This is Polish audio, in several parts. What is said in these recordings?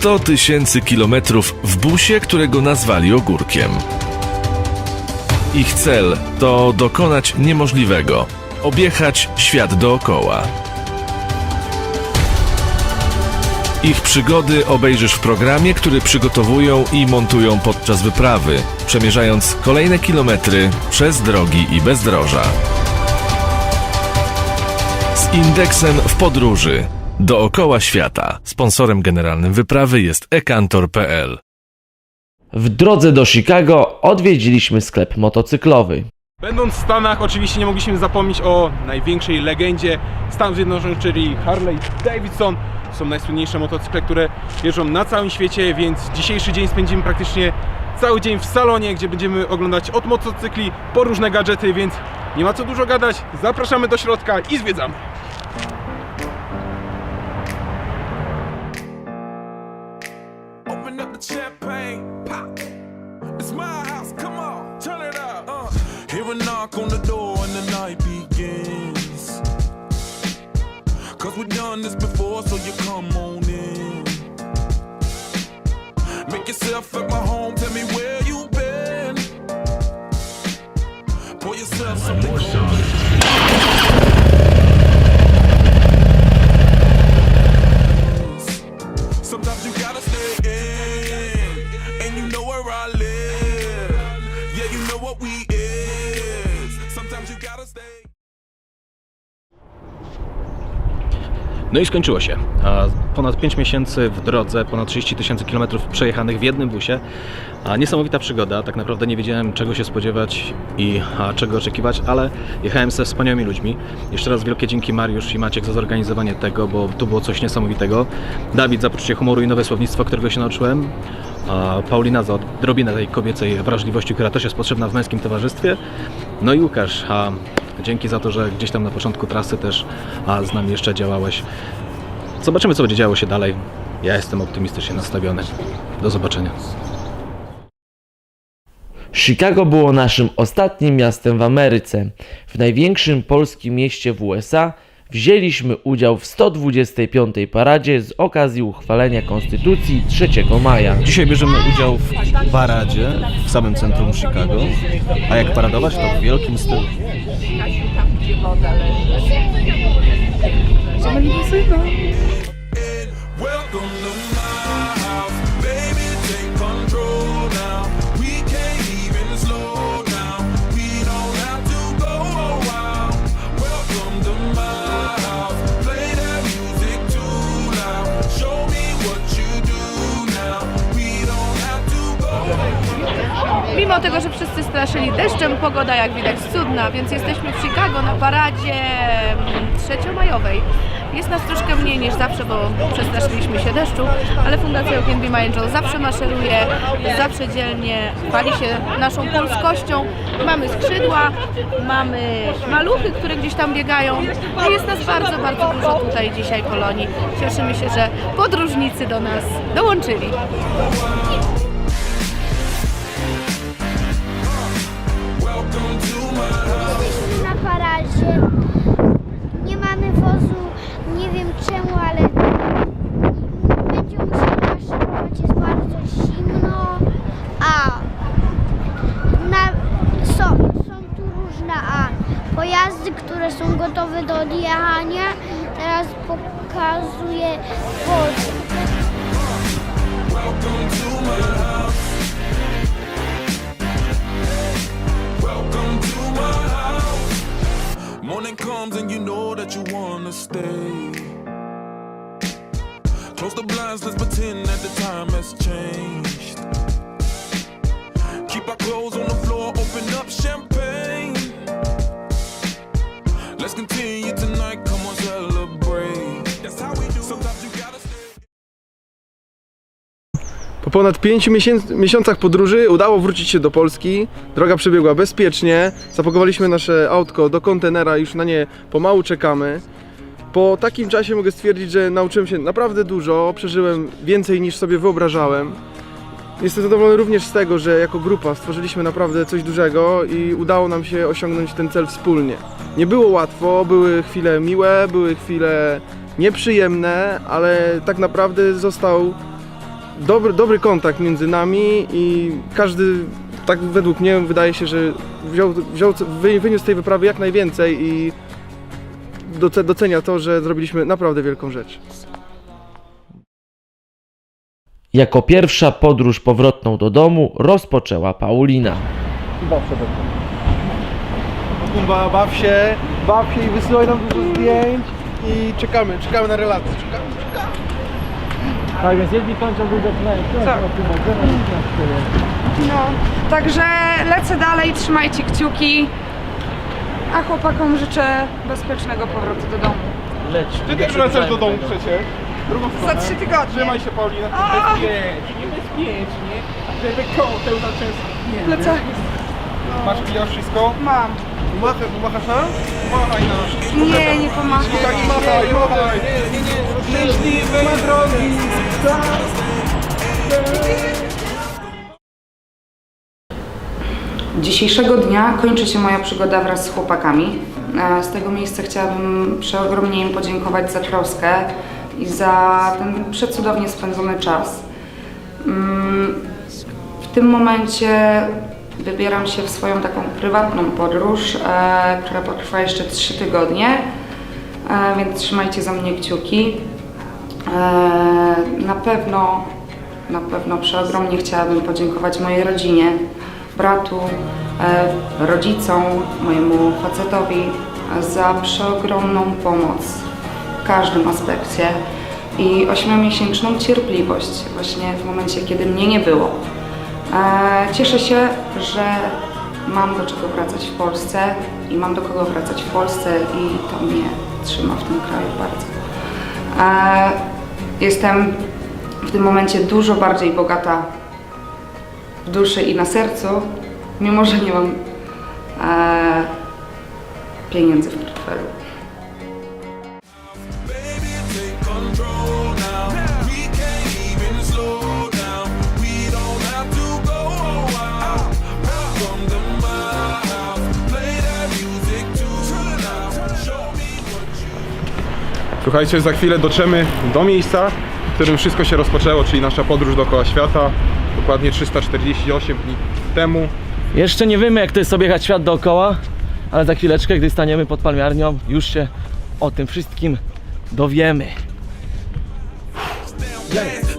100 tysięcy kilometrów w busie, którego nazwali ogórkiem. Ich cel to dokonać niemożliwego objechać świat dookoła. Ich przygody obejrzysz w programie, który przygotowują i montują podczas wyprawy, przemierzając kolejne kilometry przez drogi i bezdroża. Z indeksem w podróży dookoła świata. Sponsorem generalnym wyprawy jest ekantor.pl. W drodze do Chicago odwiedziliśmy sklep motocyklowy. Będąc w Stanach, oczywiście nie mogliśmy zapomnieć o największej legendzie Stanów Zjednoczonych, czyli Harley Davidson. Są najsłynniejsze motocykle, które jeżdżą na całym świecie, więc dzisiejszy dzień spędzimy praktycznie cały dzień w salonie, gdzie będziemy oglądać od motocykli po różne gadżety, więc nie ma co dużo gadać. Zapraszamy do środka i zwiedzamy. No i skończyło się. Ponad 5 miesięcy w drodze, ponad 30 tysięcy kilometrów przejechanych w jednym busie. Niesamowita przygoda. Tak naprawdę nie wiedziałem czego się spodziewać i czego oczekiwać, ale jechałem ze wspaniałymi ludźmi. Jeszcze raz wielkie dzięki Mariusz i Maciek za zorganizowanie tego, bo tu było coś niesamowitego. Dawid za poczucie humoru i nowe słownictwo, którego się nauczyłem. Paulina za odrobinę tej kobiecej wrażliwości, która też jest potrzebna w męskim towarzystwie. No i Łukasz, dzięki za to, że gdzieś tam na początku trasy też a, z nami jeszcze działałeś. Zobaczymy, co będzie działo się dalej. Ja jestem optymistycznie nastawiony. Do zobaczenia. Chicago było naszym ostatnim miastem w Ameryce. W największym polskim mieście w USA wzięliśmy udział w 125. paradzie z okazji uchwalenia Konstytucji 3 maja. Dzisiaj bierzemy udział w paradzie w samym centrum Chicago. A jak paradować, to w wielkim stylu. mental. Ça m'a dit, c'est Mimo tego, że wszyscy straszyli deszczem, pogoda jak widać cudna, więc jesteśmy w Chicago na paradzie mm, trzeciomajowej. Jest nas troszkę mniej niż zawsze, bo przestraszyliśmy się deszczu, ale Fundacja Open Be My Angel zawsze maszeruje, zawsze dzielnie chwali się naszą polskością. Mamy skrzydła, mamy maluchy, które gdzieś tam biegają. No jest nas bardzo, bardzo dużo tutaj dzisiaj kolonii. Cieszymy się, że podróżnicy do nas dołączyli. Pojazdy, które są gotowe do odjechania. Teraz pokazuję wozy. Morning comes and you know that you wanna stay. Close the blinds, let's pretend that the time has changed. Keep our clothes on the floor, open up champagne. Let's continue tonight, come on, celebrate. That's how we do. Sometimes you gotta. Po ponad 5 miesięc- miesiącach podróży udało wrócić się do Polski. Droga przebiegła bezpiecznie. Zapakowaliśmy nasze autko do kontenera, już na nie pomału czekamy. Po takim czasie mogę stwierdzić, że nauczyłem się naprawdę dużo, przeżyłem więcej niż sobie wyobrażałem. Jestem zadowolony również z tego, że jako grupa stworzyliśmy naprawdę coś dużego i udało nam się osiągnąć ten cel wspólnie. Nie było łatwo, były chwile miłe, były chwile nieprzyjemne, ale tak naprawdę został dobry, dobry kontakt między nami i każdy, tak według mnie, wydaje się, że wziął, wziął, wy- wyniósł z tej wyprawy jak najwięcej i doce- docenia to, że zrobiliśmy naprawdę wielką rzecz. Jako pierwsza podróż powrotną do domu rozpoczęła Paulina. Kumba, baw się, baw się i wysyłaj nam dużo zdjęć i czekamy, czekamy na relacje. Czekamy, czekamy. Tak więc jedni kończą, drugi zaczynają. No, także lecę dalej, trzymajcie kciuki. A chłopakom życzę bezpiecznego powrotu do domu. Leć. Ty też wracasz do domu przecież. Drugą Za stronę. trzy tygodnie. Trzymaj się Paulina. Bezpiecznie, bezpiecznie. Żeby kołteł na często. Plecak Masz widział wszystko? mam. Machaj, pomachasz nam? Machaj nam. Nie, nie pomagam. Tak, machaj, machaj. Nie, nie, nie. Szczęśliwej drogi. Dzisiejszego dnia kończy się moja przygoda wraz z chłopakami. E, Z tego miejsca chciałabym przeogromnie im podziękować za troskę i za ten przecudownie spędzony czas. Mm, W tym momencie wybieram się w swoją taką prywatną podróż, e, która potrwa jeszcze 3 tygodnie, e, więc trzymajcie za mnie kciuki. E, Na pewno, na pewno przeogromnie chciałabym podziękować mojej rodzinie, bratu, rodzicom, mojemu facetowi za przeogromną pomoc każdym aspekcie i ośmiomiesięczną cierpliwość właśnie w momencie, kiedy mnie nie było. E, Cieszę się, że mam do czego wracać w Polsce i mam do kogo wracać w Polsce i to mnie trzyma w tym kraju bardzo. E, Jestem w tym momencie dużo bardziej bogata w duszy i na sercu, mimo że nie mam e, pieniędzy w portfelu. Słuchajcie, za chwilę dotrzemy do miejsca, w którym wszystko się rozpoczęło, czyli nasza podróż dookoła świata. Dokładnie 348 dni temu. Jeszcze nie wiemy, jak to jest objechać świat dookoła, ale za chwileczkę, gdy staniemy pod palmiarnią, już się o tym wszystkim dowiemy. down.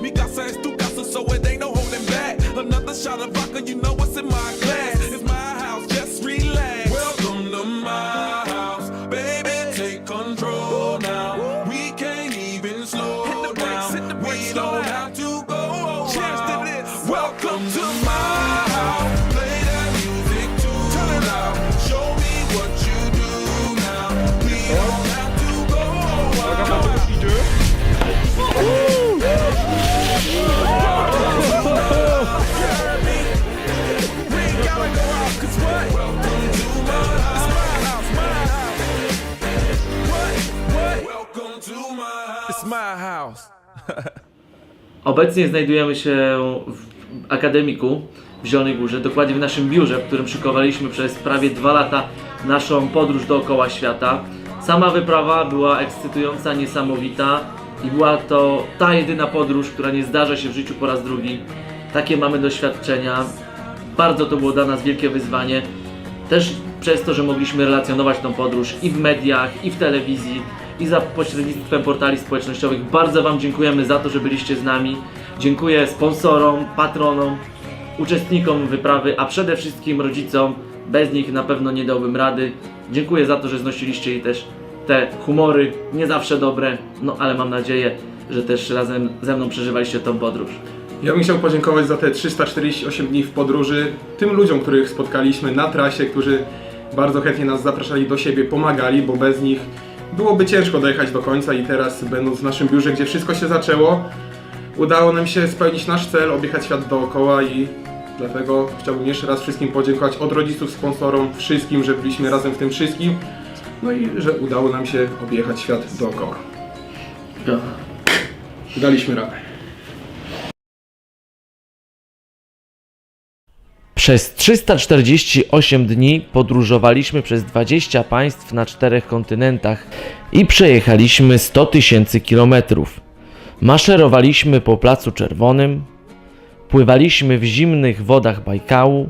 Obecnie znajdujemy się w akademiku w Zielonej Górze, dokładnie w naszym biurze, w którym szykowaliśmy przez prawie dwa lata naszą podróż dookoła świata. Sama wyprawa była ekscytująca, niesamowita i była to ta jedyna podróż, która nie zdarza się w życiu po raz drugi. Takie mamy doświadczenia. Bardzo to było dla nas wielkie wyzwanie. Też przez to, że mogliśmy relacjonować tą podróż i w mediach, i w telewizji, i za pośrednictwem portali społecznościowych. Bardzo Wam dziękujemy za to, że byliście z nami. Dziękuję sponsorom, patronom, uczestnikom wyprawy, a przede wszystkim rodzicom. Bez nich na pewno nie dałbym rady. Dziękuję za to, że znosiliście jej też te humory, nie zawsze dobre, no ale mam nadzieję, że też razem ze mną przeżywaliście tą podróż. Ja bym chciał podziękować za te 348 dni w podróży tym ludziom, których spotkaliśmy na trasie, którzy bardzo chętnie nas zapraszali do siebie, pomagali, bo bez nich byłoby ciężko dojechać do końca i teraz będąc w naszym biurze, gdzie wszystko się zaczęło, udało nam się spełnić nasz cel, objechać świat dookoła i dlatego chciałbym jeszcze raz wszystkim podziękować od rodziców, sponsorom, wszystkim, że byliśmy razem w tym wszystkim, no i że udało nam się objechać świat dookoła. Daliśmy radę. Przez 348 dni podróżowaliśmy przez 20 państw na czterech kontynentach i przejechaliśmy 100 tysięcy kilometrów. Maszerowaliśmy po Placu Czerwonym, Pływaliśmy w zimnych wodach Bajkału,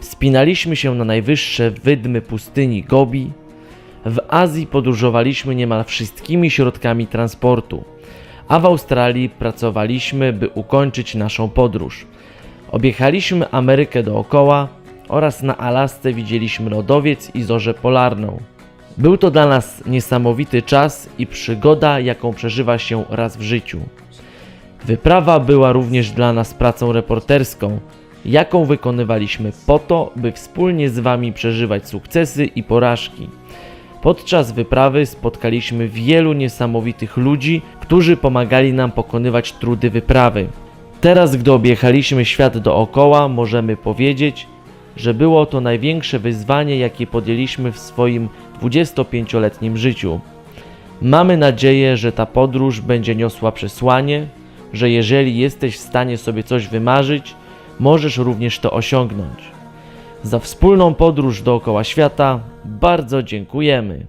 wspinaliśmy się na najwyższe wydmy pustyni Gobi, w Azji podróżowaliśmy niemal wszystkimi środkami transportu, a w Australii pracowaliśmy, by ukończyć naszą podróż. Objechaliśmy Amerykę dookoła oraz na Alasce widzieliśmy lodowiec i zorzę polarną. Był to dla nas niesamowity czas i przygoda, jaką przeżywa się raz w życiu. Wyprawa była również dla nas pracą reporterską, jaką wykonywaliśmy po to, by wspólnie z Wami przeżywać sukcesy i porażki. Podczas wyprawy spotkaliśmy wielu niesamowitych ludzi, którzy pomagali nam pokonywać trudy wyprawy. Teraz, gdy objechaliśmy świat dookoła, możemy powiedzieć, że było to największe wyzwanie, jakie podjęliśmy w swoim 25-letnim życiu. Mamy nadzieję, że ta podróż będzie niosła przesłanie, że jeżeli jesteś w stanie sobie coś wymarzyć, możesz również to osiągnąć. Za wspólną podróż dookoła świata bardzo dziękujemy.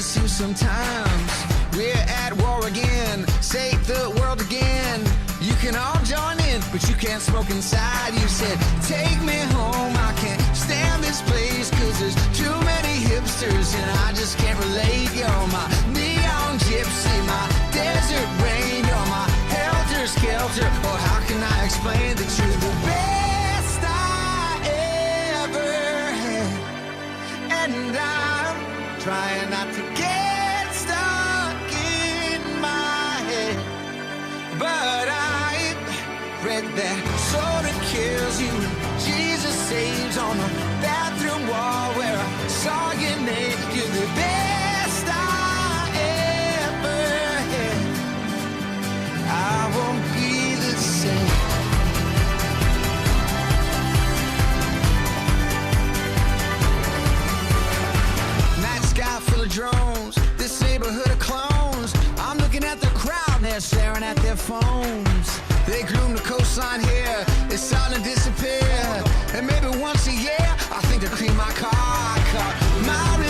Miss you sometimes. We're at war again, save the world again. You can all join in, but you can't smoke inside. You said, Take me home. I can't stand this place, cause there's too many hipsters and I just can't relate. You're my neon gypsy, my desert rain. You're my helter skelter. Or how can I explain that you're the best I ever had? And I'm trying read that soda kills you. Jesus saves on the bathroom wall where I saw your name. You're the best I ever had. I won't be the same. Night sky full of drones, this neighborhood of clones. I'm looking at the crowd, they're staring at their phones. They groom the coastline here, it's starting to disappear. And maybe once a year, I think to clean my car. Caught my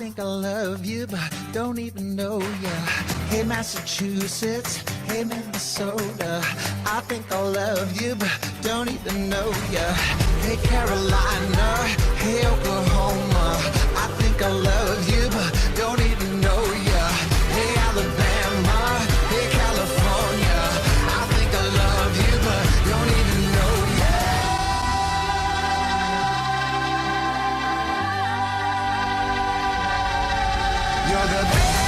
think I love you, but don't even know ya. Hey, Massachusetts, hey, Minnesota. I think I love you, but don't even know ya. Hey, Carolina, hey, Oklahoma. I think I love You're the best